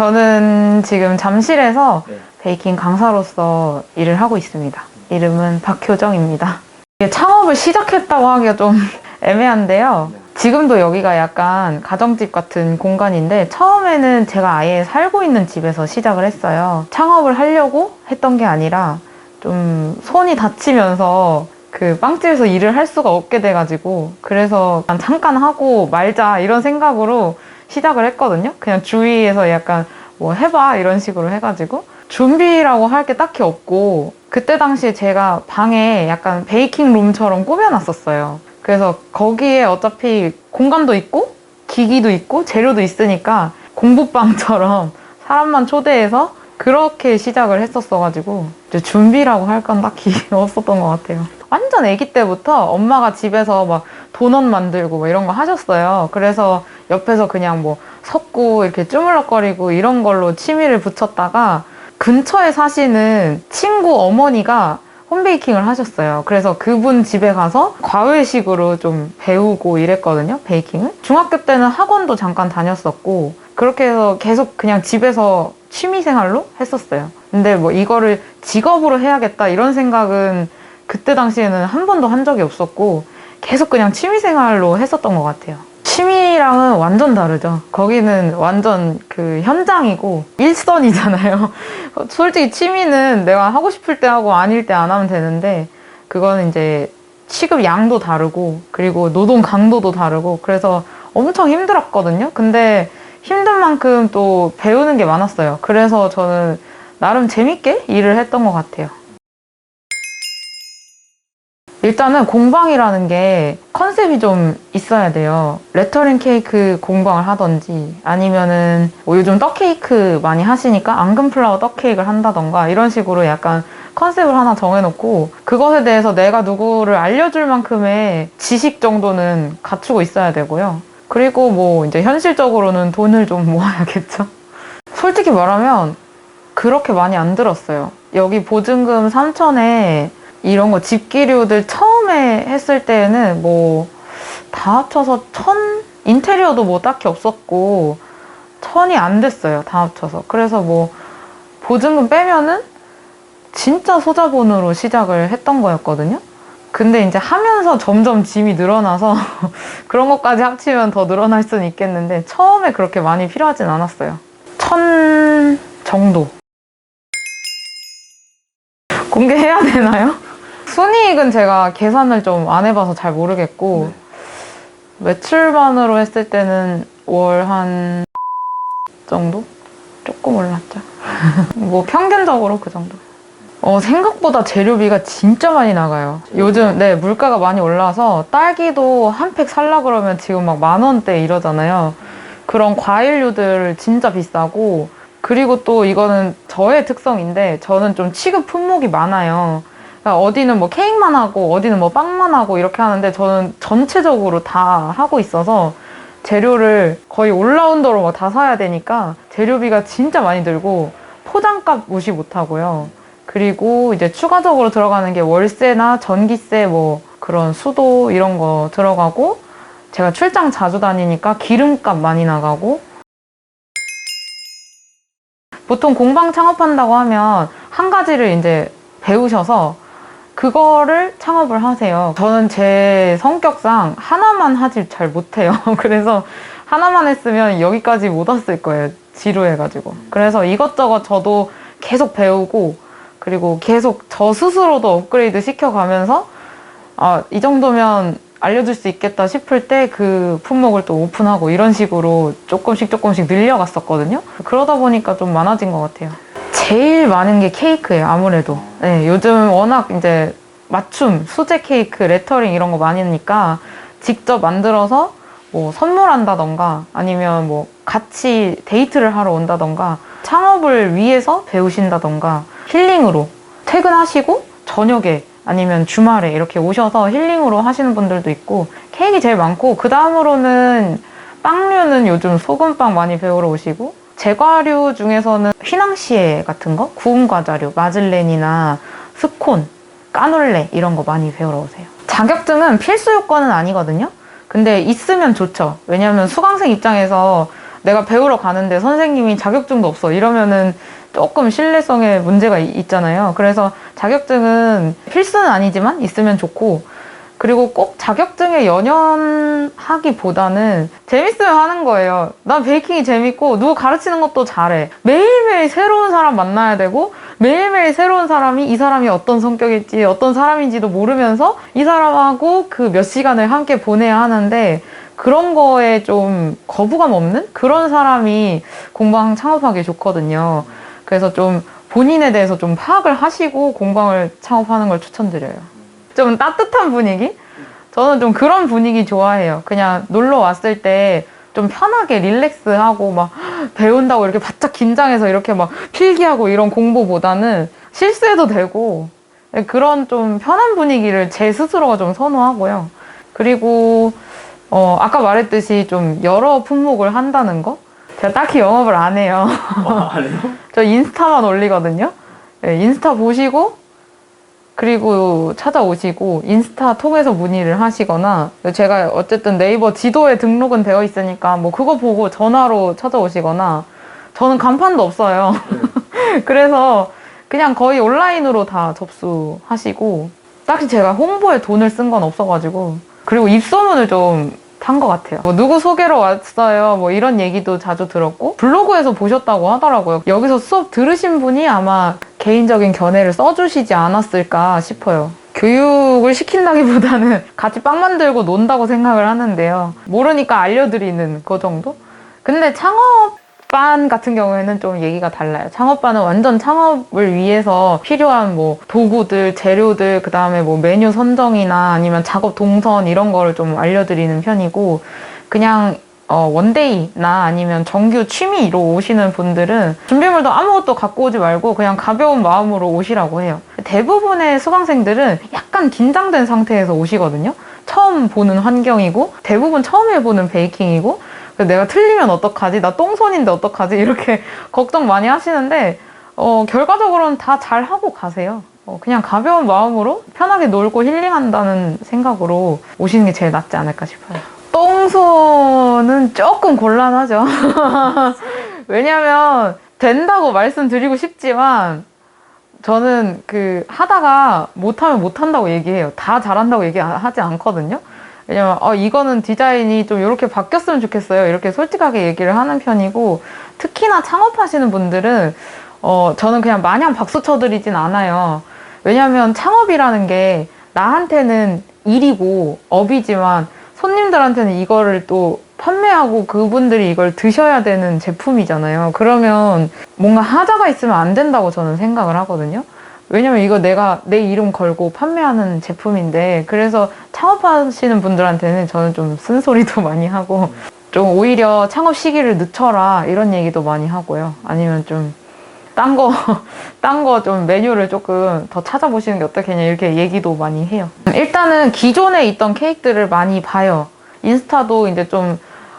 저는 지금 잠실에서 네. 베이킹 강사로서 일을 하고 있습니다. 이름은 박효정입니다. 창업을 시작했다고 하기가 좀 애매한데요. 지금도 여기가 약간 가정집 같은 공간인데 처음에는 제가 아예 살고 있는 집에서 시작을 했어요. 창업을 하려고 했던 게 아니라 좀 손이 다치면서 그 빵집에서 일을 할 수가 없게 돼가지고 그래서 잠깐 하고 말자 이런 생각으로 시작을 했거든요. 그냥 주위에서 약간 뭐 해봐 이런 식으로 해가지고 준비라고 할 게 딱히 없고 그때 당시에 제가 방에 약간 베이킹 룸처럼 꾸며놨었어요. 그래서 거기에 어차피 공간도 있고 기기도 있고 재료도 있으니까 공부방처럼 사람만 초대해서 그렇게 시작을 했었어가지고 이제 준비라고 할 건 딱히 없었던 것 같아요. 완전 아기 때부터 엄마가 집에서 막 도넛 만들고 뭐 이런 거 하셨어요. 그래서 옆에서 그냥 뭐 섞고 이렇게 쭈물럭거리고 이런 걸로 취미를 붙였다가 근처에 사시는 친구 어머니가 홈베이킹을 하셨어요. 그래서 그분 집에 가서 과외식으로 좀 배우고 이랬거든요, 베이킹을. 중학교 때는 학원도 잠깐 다녔었고, 그렇게 해서 계속 그냥 집에서 취미 생활로 했었어요. 근데 뭐 이거를 직업으로 해야겠다 이런 생각은 그때 당시에는 한 번도 한 적이 없었고, 계속 그냥 취미 생활로 했었던 것 같아요. 취미랑은 완전 다르죠. 거기는 완전 그 현장이고 일선이잖아요. 솔직히 취미는 내가 하고 싶을 때 하고 아닐 때 안 하면 되는데 그거는 이제 취급 양도 다르고 그리고 노동 강도도 다르고 그래서 엄청 힘들었거든요. 근데 힘든 만큼 또 배우는 게 많았어요. 그래서 저는 나름 재밌게 일을 했던 것 같아요. 일단은 공방이라는 게 컨셉이 좀 있어야 돼요. 레터링 케이크 공방을 하던지 아니면은 뭐 요즘 떡 케이크 많이 하시니까 앙금 플라워 떡 케이크를 한다던가 이런 식으로 약간 컨셉을 하나 정해놓고 그것에 대해서 내가 누구를 알려줄 만큼의 지식 정도는 갖추고 있어야 되고요. 그리고 뭐 이제 현실적으로는 돈을 좀 모아야겠죠. 솔직히 말하면 그렇게 많이 안 들었어요. 여기 보증금 3천에 이런 거 집기류들 처음에 했을 때는 뭐 다 합쳐서 천 인테리어도 뭐 딱히 없었고 천이 안 됐어요 다 합쳐서. 그래서 뭐 보증금 빼면은 진짜 소자본으로 시작을 했던 거였거든요. 근데 이제 하면서 점점 짐이 늘어나서 그런 것까지 합치면 더 늘어날 수는 있겠는데 처음에 그렇게 많이 필요하진 않았어요. 천 정도. 공개해야 되나요? 순이익은 제가 계산을 좀 안 해봐서 잘 모르겠고 매출반으로 했을 때는 월 한 정도? 조금 올랐죠. 뭐 평균적으로 그 정도. 어, 생각보다 재료비가 진짜 많이 나가요. 요즘 네 물가가 많이 올라서 딸기도 한 팩 살라 그러면 지금 막 만 원대 이러잖아요. 그런 과일류들 진짜 비싸고 그리고 또 이거는 저의 특성인데 저는 좀 취급 품목이 많아요. 그러니까 어디는 뭐 케이크만 하고 어디는 뭐 빵만 하고 이렇게 하는데 저는 전체적으로 다 하고 있어서 재료를 거의 올라운더로 뭐다 사야 되니까 재료비가 진짜 많이 들고 포장값 무시 못하고요. 그리고 이제 추가적으로 들어가는 게 월세나 전기세 뭐 그런 수도 이런 거 들어가고 제가 출장 자주 다니니까 기름값 많이 나가고 보통 공방 창업한다고 하면 한 가지를 이제 배우셔서 그거를 창업을 하세요. 저는 제 성격상 하나만 하질 잘 못해요. 그래서 하나만 했으면 여기까지 못 왔을 거예요. 지루해가지고. 그래서 이것저것 저도 계속 배우고 그리고 계속 저 스스로도 업그레이드 시켜가면서 아, 이 정도면 알려줄 수 있겠다 싶을 때 그 품목을 또 오픈하고 이런 식으로 조금씩 조금씩 늘려갔었거든요. 그러다 보니까 좀 많아진 것 같아요. 제일 많은 게 케이크예요, 아무래도. 네, 요즘 워낙 이제 맞춤, 수제 케이크, 레터링 이런 거 많으니까 직접 만들어서 뭐 선물한다던가 아니면 뭐 같이 데이트를 하러 온다던가 창업을 위해서 배우신다던가 힐링으로 퇴근하시고 저녁에 아니면 주말에 이렇게 오셔서 힐링으로 하시는 분들도 있고 케이크 제일 많고 그 다음으로는 빵류는 요즘 소금빵 많이 배우러 오시고 제과류 중에서는 휘낭시에 같은 거? 구운 과자류 마즐렌이나 스콘 까놀레 이런 거 많이 배우러 오세요. 자격증은 필수 요건은 아니거든요. 근데 있으면 좋죠. 왜냐하면 수강생 입장에서 내가 배우러 가는데 선생님이 자격증도 없어. 이러면은 조금 신뢰성에 문제가 이- 있잖아요. 그래서 자격증은 필수는 아니지만 있으면 좋고 그리고 꼭 자격증에 연연하기보다는 재밌으면 하는 거예요. 난 베이킹이 재밌고 누구 가르치는 것도 잘해. 매일매일 새로운 사람 만나야 되고 매일매일 새로운 사람이 이 사람이 어떤 성격일지 어떤 사람인지도 모르면서 이 사람하고 그 몇 시간을 함께 보내야 하는데 그런 거에 좀 거부감 없는 그런 사람이 공방 창업하기 좋거든요. 그래서 좀 본인에 대해서 좀 파악을 하시고 공방을 창업하는 걸 추천드려요. 좀 따뜻한 분위기? 저는 좀 그런 분위기 좋아해요. 그냥 놀러 왔을 때 좀 편하게 릴렉스하고 막 배운다고 이렇게 바짝 긴장해서 이렇게 막 필기하고 이런 공부보다는 실수해도 되고 그런 좀 편한 분위기를 제 스스로가 좀 선호하고요. 그리고 어, 아까 말했듯이 좀 여러 품목을 한다는 거? 제가 딱히 영업을 안 해요. 안 해요? 저 인스타만 올리거든요. 네, 인스타 보시고 그리고 찾아오시고 인스타 통해서 문의를 하시거나 제가 어쨌든 네이버 지도에 등록은 되어 있으니까 뭐 그거 보고 전화로 찾아오시거나 저는 간판도 없어요. 그래서 그냥 거의 온라인으로 다 접수하시고 딱히 제가 홍보에 돈을 쓴 건 없어가지고 그리고 입소문을 좀 탄것 같아요. 뭐 누구 소개로 왔어요. 뭐 이런 얘기도 자주 들었고 블로그에서 보셨다고 하더라고요. 여기서 수업 들으신 분이 아마 개인적인 견해를 써주시지 않았을까 싶어요. 교육을 시킨다기보다는 같이 빵 만들고 논다고 생각을 하는데요. 모르니까 알려드리는 그 정도? 근데 창업 반 같은 경우에는 좀 얘기가 달라요. 창업반은 완전 창업을 위해서 필요한 뭐 도구들, 재료들, 그 다음에 뭐 메뉴 선정이나 아니면 작업 동선 이런 거를 좀 알려드리는 편이고, 그냥 어, 원데이나 아니면 정규 취미로 오시는 분들은 준비물도 아무것도 갖고 오지 말고 그냥 가벼운 마음으로 오시라고 해요. 대부분의 수강생들은 약간 긴장된 상태에서 오시거든요. 처음 보는 환경이고 대부분 처음 해보는 베이킹이고 내가 틀리면 어떡하지? 나 똥손인데 어떡하지? 이렇게 걱정 많이 하시는데 어, 결과적으로는 다 잘하고 가세요. 어, 그냥 가벼운 마음으로 편하게 놀고 힐링한다는 생각으로 오시는 게 제일 낫지 않을까 싶어요. 똥손은 조금 곤란하죠. 왜냐면 된다고 말씀드리고 싶지만 저는 그 하다가 못하면 못한다고 얘기해요. 다 잘한다고 얘기하지 않거든요. 왜냐면 어, 이거는 디자인이 좀 이렇게 바뀌었으면 좋겠어요. 이렇게 솔직하게 얘기를 하는 편이고 특히나 창업하시는 분들은 어, 저는 그냥 마냥 박수 쳐드리진 않아요. 왜냐면 창업이라는 게 나한테는 일이고 업이지만 손님들한테는 이거를 또 판매하고 그분들이 이걸 드셔야 되는 제품이잖아요. 그러면 뭔가 하자가 있으면 안 된다고 저는 생각을 하거든요. 왜냐면 이거 내가 내 이름 걸고 판매하는 제품인데 그래서 창업하시는 분들한테는 저는 좀 쓴소리도 많이 하고 좀 오히려 창업 시기를 늦춰라 이런 얘기도 많이 하고요. 아니면 좀 딴 거, 딴 거 좀 메뉴를 조금 더 찾아보시는 게 어떻겠냐 이렇게 얘기도 많이 해요. 일단은 기존에 있던 케이크들을 많이 봐요. 인스타도 이제 좀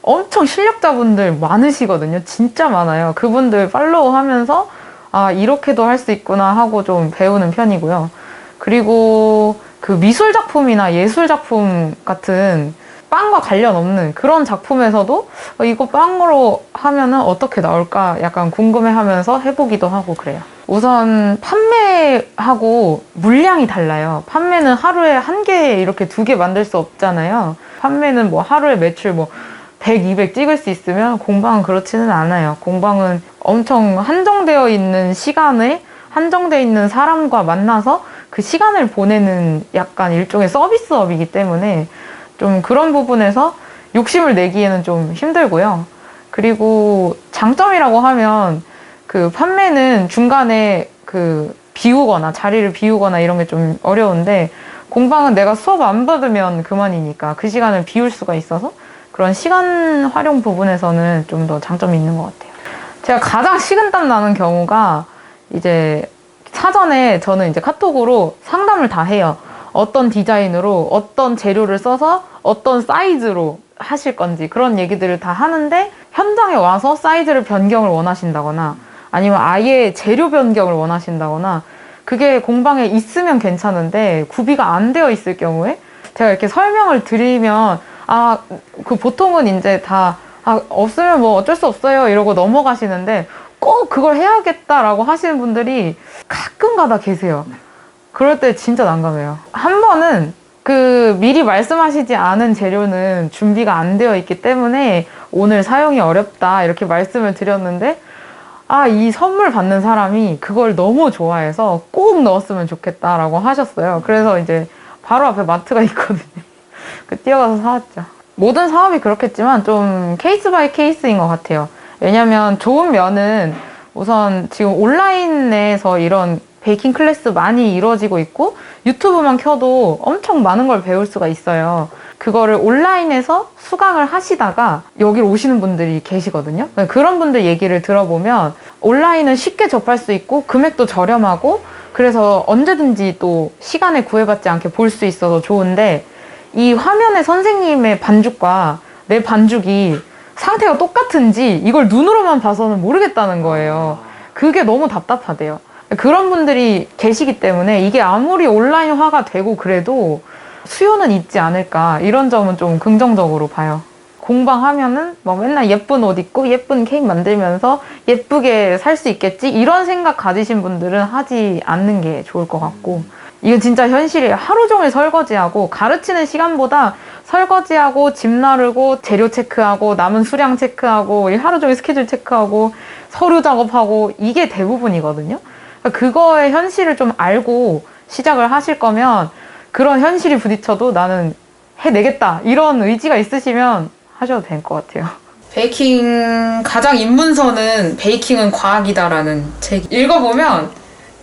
엄청 실력자분들 많으시거든요. 진짜 많아요. 그분들 팔로우 하면서 아, 이렇게도 할 수 있구나 하고 좀 배우는 편이고요. 그리고 그 미술 작품이나 예술 작품 같은 빵과 관련 없는 그런 작품에서도 어, 이거 빵으로 하면은 어떻게 나올까 약간 궁금해 하면서 해보기도 하고 그래요. 우선 판매하고 물량이 달라요. 판매는 하루에 한 개 이렇게 두 개 만들 수 없잖아요. 판매는 뭐 하루에 매출 뭐 100, 200 찍을 수 있으면 공방은 그렇지는 않아요. 공방은 엄청 한정되어 있는 시간에 한정되어 있는 사람과 만나서 그 시간을 보내는 약간 일종의 서비스업이기 때문에 좀 그런 부분에서 욕심을 내기에는 좀 힘들고요. 그리고 장점이라고 하면 그 판매는 중간에 그 비우거나 자리를 비우거나 이런 게 좀 어려운데 공방은 내가 수업 안 받으면 그만이니까 그 시간을 비울 수가 있어서 그런 시간 활용 부분에서는 좀 더 장점이 있는 것 같아요. 제가 가장 식은땀 나는 경우가 이제 사전에 저는 이제 카톡으로 상담을 다 해요. 어떤 디자인으로 어떤 재료를 써서 어떤 사이즈로 하실 건지 그런 얘기들을 다 하는데 현장에 와서 사이즈를 변경을 원하신다거나 아니면 아예 재료 변경을 원하신다거나 그게 공방에 있으면 괜찮은데 구비가 안 되어 있을 경우에 제가 이렇게 설명을 드리면 아 그 보통은 이제 다 아, 없으면 뭐 어쩔 수 없어요. 이러고 넘어가시는데 꼭 그걸 해야겠다라고 하시는 분들이 가끔 가다 계세요. 그럴 때 진짜 난감해요. 한 번은 그 미리 말씀하시지 않은 재료는 준비가 안 되어 있기 때문에 오늘 사용이 어렵다 이렇게 말씀을 드렸는데 아, 이 선물 받는 사람이 그걸 너무 좋아해서 꼭 넣었으면 좋겠다라고 하셨어요. 그래서 이제 바로 앞에 마트가 있거든요. 그 뛰어가서 사왔죠. 모든 사업이 그렇겠지만 좀 케이스 바이 케이스인 것 같아요. 왜냐면 좋은 면은 우선 지금 온라인에서 이런 베이킹 클래스 많이 이루어지고 있고 유튜브만 켜도 엄청 많은 걸 배울 수가 있어요. 그거를 온라인에서 수강을 하시다가 여기로 오시는 분들이 계시거든요. 그런 분들 얘기를 들어보면 온라인은 쉽게 접할 수 있고 금액도 저렴하고 그래서 언제든지 또 시간에 구애받지 않게 볼 수 있어서 좋은데 이 화면에 선생님의 반죽과 내 반죽이 상태가 똑같은지 이걸 눈으로만 봐서는 모르겠다는 거예요. 그게 너무 답답하대요. 그런 분들이 계시기 때문에 이게 아무리 온라인화가 되고 그래도 수요는 있지 않을까 이런 점은 좀 긍정적으로 봐요. 공방하면은 막 맨날 예쁜 옷 입고 예쁜 케이크 만들면서 예쁘게 살 수 있겠지 이런 생각 가지신 분들은 하지 않는 게 좋을 것 같고 이건 진짜 현실이에요. 하루 종일 설거지하고 가르치는 시간보다 설거지하고 집 나르고 재료 체크하고 남은 수량 체크하고 이 하루 종일 스케줄 체크하고 서류 작업하고 이게 대부분이거든요. 그러니까 그거의 현실을 좀 알고 시작을 하실 거면 그런 현실이 부딪혀도 나는 해내겠다 이런 의지가 있으시면 하셔도 될 것 같아요. 베이킹 가장 입문서는 베이킹은 과학이다라는 책 읽어보면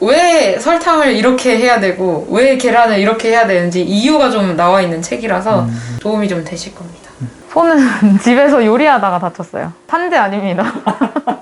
왜 설탕을 이렇게 해야 되고 왜 계란을 이렇게 해야 되는지 이유가 좀 나와 있는 책이라서 도움이 좀 되실 겁니다. 손은 집에서 요리하다가 다쳤어요. 산재 아닙니다.